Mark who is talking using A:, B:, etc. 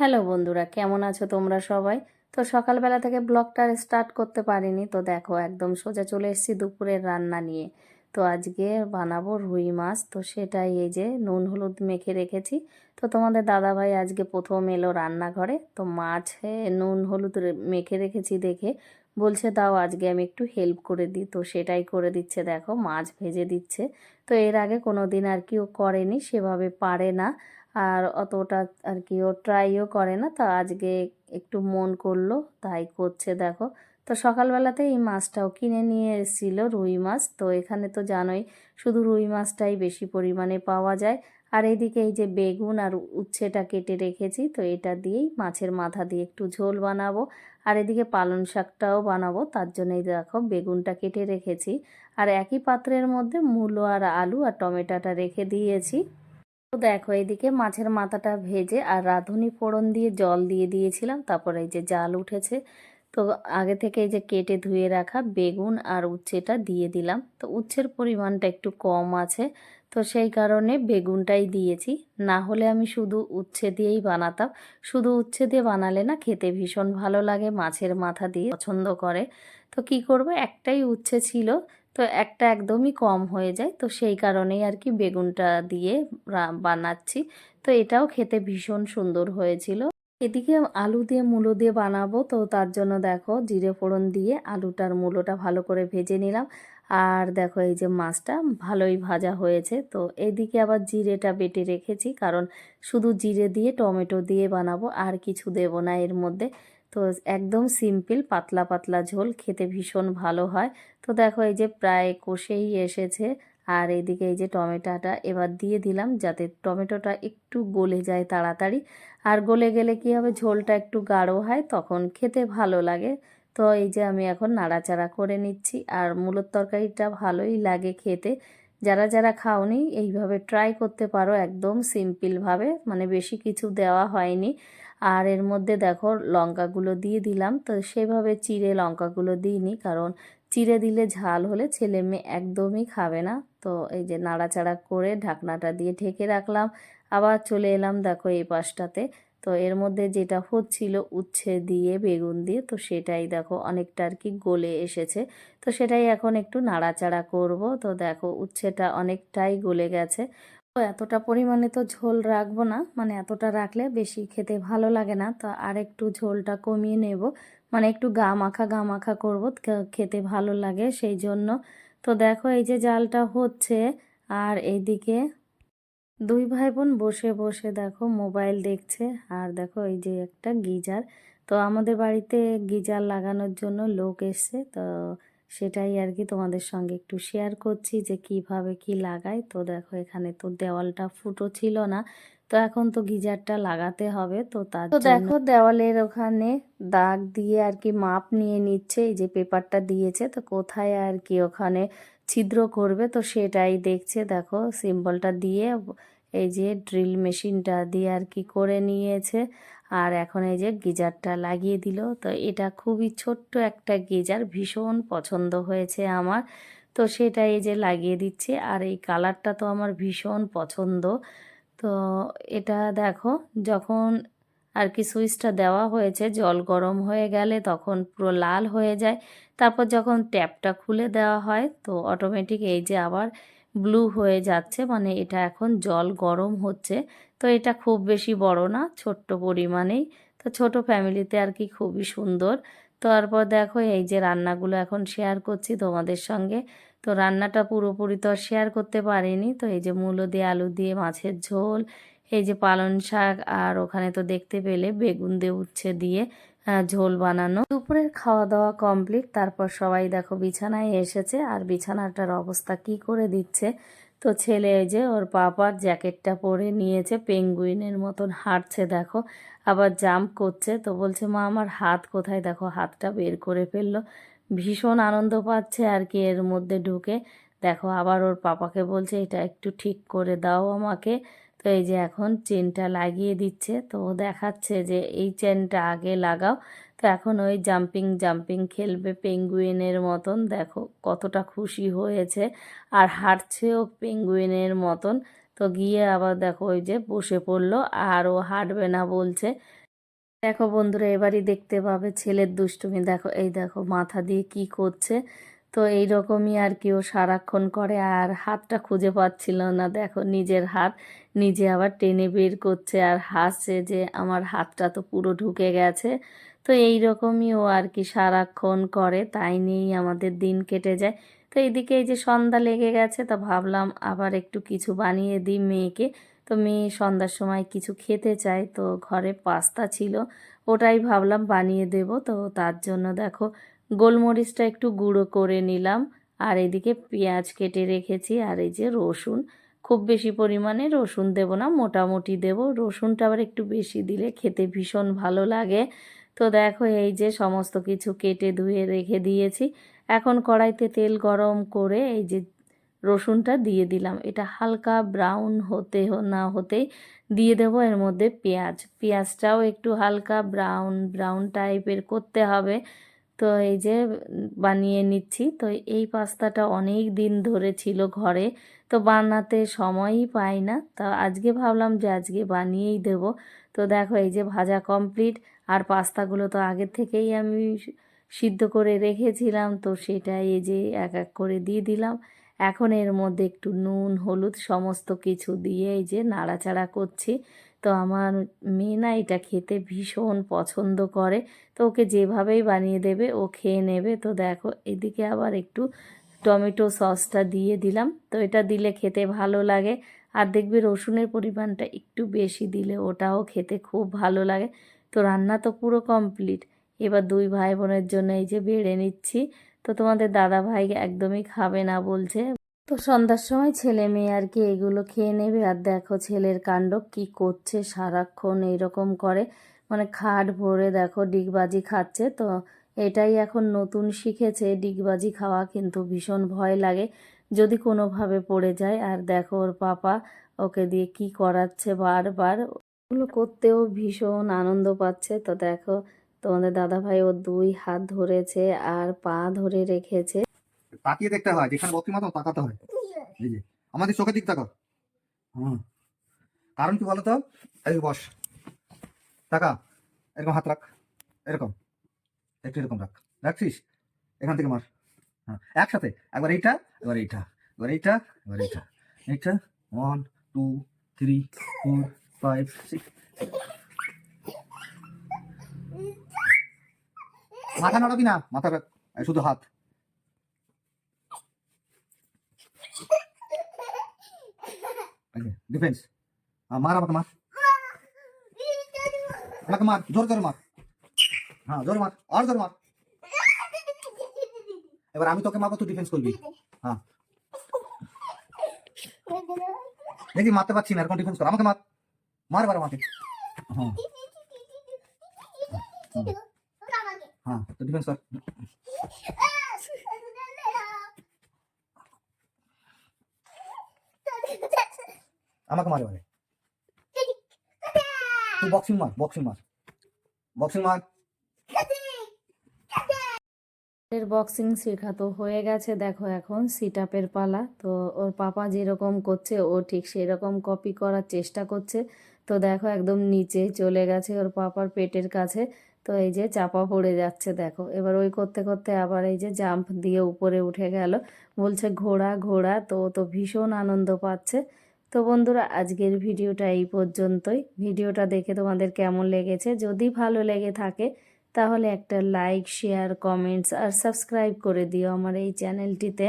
A: Hello বন্ধুরা, কেমন আছো তোমরা সবাই? তো সকালবেলা থেকে ব্লগটা স্টার্ট করতে পারিনি। তো দেখো, একদম সোজা চলে এসেছি দুপুরের রান্না নিয়ে। তো আজকে বানাবো রুই মাছ। তো সেটাই এই যে নুন হলুদ মেখে রেখেছি। তো তোমাদের দাদাভাই আজকে প্রথম এলো রান্নাঘরে। তো মাছ নুন হলুদ মেখে রেখেছি দেখে বলছে, দাও আজকে আমি একটু হেল্প করে দিই। তো সেটাই করে দিচ্ছে। দেখো, মাছ ভেজে দিচ্ছে। তো এর আগে কোনো দিন আর কি ও করেনি, সেভাবে পারে না। আর অতটা আর কি ও ট্রাইও করে না। তো আজকে একটু মন করল, তাই করছে দেখো। তো সকালবেলাতে এই মাছটাও কিনে নিয়ে এসেছিল, রুই মাছ। তো এখানে তো জানোই, শুধু রুই মাছটাই বেশি পরিমাণে পাওয়া যায়। আর এইদিকে এই যে বেগুন আর উচ্ছেটা কেটে রেখেছি, তো এটা দিয়েই মাছের মাথা দিয়ে একটু ঝোল বানাবো। আর এদিকে পালং শাকটাও বানাবো, তার জন্যই দেখো বেগুনটা কেটে রেখেছি। আর একই পাত্রের মধ্যে মূলো আর আলু আর টমেটোটা রেখে দিয়েছি। তো দেখো, এদিকে মাছের মাথাটা ভেজে আর রাঁধুনি ফোড়ন দিয়ে জল দিয়ে দিয়েছিলাম, তারপরে এই যে জাল উঠেছে। তো আগে থেকে এই যে কেটে ধুয়ে রাখা বেগুন আর উচ্ছেটা দিয়ে দিলাম। তো উচ্ছের পরিমাণটা একটু কম আছে, তো সেই কারণে বেগুনটাই দিয়েছি। না হলে আমি শুধু উচ্ছে দিয়েই বানাতাম। শুধু উচ্ছে দিয়ে বানালে না খেতে ভীষণ ভালো লাগে, মাছের মাথা দিয়ে পছন্দ করে। তো কি করব? একটাই উচ্ছে ছিল তো একটা একদমই কম হয়ে যায়। তো সেই কারণেই আর কি বেগুনটা দিয়ে বানাচ্ছি। তো এটাও খেতে ভীষণ সুন্দর হয়েছিল। এদিকে আলু দিয়ে মূলো দিয়ে বানাবো। তো তার জন্য দেখো জিরে ফোড়ন দিয়ে আলুটার মূলোটা ভালো করে ভেজে নিলাম। আর দেখো এই যে মাছটা ভালোই ভাজা হয়েছে। তো এদিকে আবার জিরেটা বেটে রেখেছি। কারণ শুধু জিরে দিয়ে টমেটো দিয়ে বানাবো। আর কিছু দেব না এর মধ্যে। তো একদম সিম্পল, পাতলা পাতলা ঝোল, খেতে ভীষণ ভালো হয়। তো দেখো এই যে প্রায় কষেই এসেছে। আর এদিকে এই যে টমেটোটা এবার দিয়ে দিলাম যাতে টমেটোটা একটু গলে যায় তাড়াতাড়ি। আর গলে গেলে কি হবে? ঝোলটা একটু গাঢ় হয়, তখন খেতে ভালো লাগে। তো এই যে আমি এখন নাড়াচাড়া করে নিচ্ছি। আর মূলোর তরকারিটা ভালোই লাগে খেতে। যারা যারা খাওনি, এইভাবে ট্রাই করতে পারো। একদম সিম্পলভাবে মানে বেশি কিছু দেওয়া হয়নি। আর এর মধ্যে দেখো লঙ্কাগুলো দিয়ে দিলাম। তো সেভাবে চিড়ে লঙ্কাগুলো দিইনি কারণ চিড়ে দিলে ঝাল হলে ছেলে মেয়ে একদমই খাবে না। তো এই যে নাড়াচাড়া করে ঢাকনাটা দিয়ে ঢেকে রাখলাম। আবার চলে এলাম দেখো এই পাশটাতে। তো এর মধ্যে যেটা হচ্ছিল উচ্ছে দিয়ে বেগুন দিয়ে, তো সেটাই দেখো অনেকটা আর কি গলে এসেছে। তো সেটাই এখন একটু নাড়াচাড়া করব। তো দেখো উচ্ছেটা অনেকটাই গলে গেছে। তো এতটা পরিমাণে তো ঝোল রাখব না মানে এতটা রাখলে বেশি খেতে ভালো লাগে না। তো আর একটু ঝোলটা কমিয়ে নেব। মানে একটু গা মাখা গা মাখা করব খেতে ভালো লাগে সেই জন্য। তো দেখো এই যে জালটা হচ্ছে, আর এইদিকে দুই ভাই বোন বসে বসে দেখো মোবাইল দেখছে, আর দেখো এই যে একটা গিজার। তো আমাদের বাড়িতে গিজার লাগানোর জন্য লোক এসছে, তো সেটাই আর কি তোমাদের সঙ্গে একটু শেয়ার করছি যে কীভাবে কি লাগাই। তো দেখো এখানে তো দেওয়ালটা ফুটো ছিল না তো এখন তো গিজারটা লাগাতে হবে। তো তার তো দেখো দেওয়ালের ওখানে দাগ দিয়ে আর কি মাপ নিয়ে নিচ্ছে এই যে পেপারটা দিয়েছে। তো কোথায় আর কি ওখানে ছিদ্র করবে তো সেটাই দেখছে। দেখো সিম্বলটা দিয়ে এই যে ড্রিল মেশিনটা দিয়ে আর কি করে নিয়েছে। আর এখন এই যে গিজারটা লাগিয়ে দিল। তো এটা খুবই ছোট্ট একটা গিজার, ভীষণ পছন্দ হয়েছে আমার। তো সেটা এই যে লাগিয়ে দিচ্ছে আর এই কালারটা তো আমার ভীষণ পছন্দ। তো এটা দেখো, যখন আর কি সুইচটা দেওয়া হয়েছে, জল গরম হয়ে গেলে তখন পুরো লাল হয়ে যায়। তারপর যখন ট্যাপটা খুলে দেওয়া হয়, তো অটোমেটিক এই যে আবার ব্লু হয়ে যাচ্ছে মানে এটা এখন জল গরম হচ্ছে। তো এটা খুব বেশি বড় না, ছোট্ট পরিমাণেই। তো ছোট ফ্যামিলিতে আর কি খুবই সুন্দর। তারপর দেখো, এই যে রান্নাগুলো এখন শেয়ার করছি তোমাদের সঙ্গে। তো রান্নাটা পুরোপুরি তো শেয়ার করতে পারিনি। তো এই যে মূলো দিয়ে আলু দিয়ে মাছের ঝোল, এই যে পালং শাক, আর ওখানে তো দেখতে পেলে বেগুন দিয়ে উচ্ছে দিয়ে। ঝোল বানানো। দুপুরের খাওয়া দাওয়া কমপ্লিট তারপর সবাই দেখো বিছানায় এসেছে। আর বিছানাটার অবস্থা কি করে দিচ্ছে? তো ছেলে যে ওর পাপার জ্যাকেটটা পরে নিয়েছে, পেঙ্গুইনের মতন হাঁটছে, দেখো। আবার জাম্প করছে, তো বলছে, মা, আমার হাত কোথায়? দেখো, হাতটা বের করে ফেলল। ভীষণ আনন্দ পাচ্ছে আর কি এর মধ্যে ঢুকে। দেখো, আবার ওর পাপাকে বলছে, এটা একটু ঠিক করে দাও আমাকে। তো এই যে এখন চেনটা লাগিয়ে দিচ্ছে, তো দেখাচ্ছে যে এই চেনটা আগে লাগাও। তো এখন ওই জাম্পিং জাম্পিং খেলবে পেঙ্গুইনের মতন। দেখো কতটা খুশি হয়েছে আর হাঁটছেও পেঙ্গুইনের মতন। তো গিয়ে আবার দেখো ওই যে বসে পড়ল আর ও হাঁটবে না বলছে। দেখো বন্ধুরা এবারই দেখতে পাবে ছেলের দুষ্টুমি। দেখো এই দেখো মাথা দিয়ে কি করছে। তো এই রকমই আর কি ও সারাক্ষণ করে আর হাতটা খুঁজে পাচ্ছিল না। দেখো নিজের হাত নিজে আবার টেনে বের করছে আর হাসছে যে আমার হাতটা তো পুরো ঢুকে গেছে। তো এই রকমই ও আর কি সারাক্ষণ করে, তাই নিয়েই আমাদের দিন কেটে যায়। তো এইদিকে এই যে সন্ধ্যা লেগে গেছে, তা ভাবলাম আবার একটু কিছু বানিয়ে দিই মেয়েকে। তো মেয়ে সন্ধ্যার সময় কিছু খেতে চায়, তো ঘরে পাস্তা ছিল, ওটাই ভাবলাম বানিয়ে দেব। তো তার জন্য দেখো গোলমরিচটা একটু গুঁড়ো করে নিলাম। আর এদিকে পেঁয়াজ কেটে রেখেছি, আর এই যে রসুন। খুব বেশি পরিমাণে রসুন দেব না, মোটামুটি দেব। রসুনটা আবার একটু বেশি দিলে খেতে ভীষণ ভালো লাগে। তো দেখো, এই যে সমস্ত কিছু কেটে ধুয়ে রেখে দিয়েছি। এখন কড়াইতে তেল গরম করে এই যে রসুনটা দিয়ে দিলাম। এটা হালকা ব্রাউন হতে না হতেই দিয়ে দেবো এর মধ্যে পেঁয়াজ। পেঁয়াজটাও একটু হালকা ব্রাউন ব্রাউন টাইপের করতে হবে। তো এই যে বানিয়ে নিচ্ছি। তো এই পাস্তাটা অনেক দিন ধরে ছিল ঘরে। তো বানাতে সময়ই পাই না। তো আজকে ভাবলাম যে আজকে বানিয়েই দেব। তো দেখো এই যে ভাজা কমপ্লিট। আর পাস্তাগুলো তো আগের থেকেই আমি সিদ্ধ করে রেখেছিলাম। তো সেটাই এই যে এক এক করে দিয়ে দিলাম। এখন এর মধ্যে একটু নুন, হলুদ সমস্ত কিছু দিয়ে এই যে নাড়াচাড়া করছি। তো আমার মেয়ে না এটা খেতে ভীষণ পছন্দ করে। তো ওকে যেভাবেই বানিয়ে দেবে, ও খেয়ে নেবে। তো দেখো, এদিকে আবার একটু টমেটো সসটা দিয়ে দিলাম। তো এটা দিলে খেতে ভালো লাগে। আর দেখবে রসুনের পরিমাণটা একটু বেশি দিলে ওটাও খেতে খুব ভালো লাগে। তো রান্না তো পুরো কমপ্লিট। এবার দুই ভাই বোনের জন্য এই যে বেড়ে নিচ্ছি। তো তোমাদের দাদা ভাই একদমই খাবে না বলছে। তো সন্ধ্যার সময় ছেলে মেয়ে আর কি এগুলো খেয়ে নেবে, আর দেখো ছেলের কাণ্ড কি করছে সারাক্ষণ এইরকম করে। মানে খাট ভরে দেখো ডিগবাজি খাচ্ছে, তো এটাই এখন নতুন শিখেছে। ডিগবাজি খাওয়া কিন্তু ভীষণ ভয় লাগে, যদি কোনোভাবে পড়ে যায়। আর দেখো ওর পাপা ওকে দিয়ে কি করাচ্ছে বারবার, ওগুলো করতেও ভীষণ আনন্দ পাচ্ছে। তো দেখো তোমাদের দাদা ভাই ওর দুই হাত ধরেছে আর পা ধরে রেখেছে।
B: তাকিয়ে দেখতে হয়, যেখানে বক্সি মাথা তাকাতে হয়। এই যে, আমাদের চোখের দিক তাকাও। হুম। কারণ কি বলতো? এই বস টাকা এরকম হাত রাখ। এরকম। একটু এরকম রাখ। রাখছিস? এখান থেকে মার। হ্যাঁ একসাথে। একবার এইটা এবার এইটা। এবার এইটা এবার এইটা। এইটা one two three four five six মাথা নাড়াবি না? মাথা রাখ। শুধু হাত। ডিফেন্স মার আমাকে মার আমাকে মার জোর জোর মার হ্যাঁ জোর মার আর জোর মার এবার আমি তোকে মারবো তুই ডিফেন্স করবি হ্যাঁ দেখি মারতে পারছি না এরকম ডিফেন্স কর আমাকে মার মার এবার আমাকে হ্যাঁ হ্যাঁ তো ডিফেন্স কর আমাকে মার এবারে তুই বক্সিং মার বক্সিং মার। বক্সিং মার।
A: এর বক্সিং শেখা তো হয়ে গেছে দেখো এখন সিট আপের পালা। তো ওর পাপা যেরকম করছে ও ঠিক সেরকম কপি করার চেষ্টা করছে। তো দেখো একদম নিচে চলে গেছে ওর পাপার পেটের কাছে। তো এই যে চাপা পড়ে যাচ্ছে দেখো। এবার ওই করতে করতে আবার এই যে জাম্প দিয়ে উপরে উঠে গেল। বলছে ঘোড়া ঘোড়া। তো ও তো ভীষণ আনন্দ পাচ্ছে। তো বন্ধুরা, আজকের ভিডিওটা এই পর্যন্তই। ভিডিওটা দেখে তোমাদের কেমন লেগেছে? যদি ভালো লেগে থাকে, তাহলে একটা লাইক, শেয়ার, কমেন্টস আর সাবস্ক্রাইব করে দিও আমার এই চ্যানেলটিতে।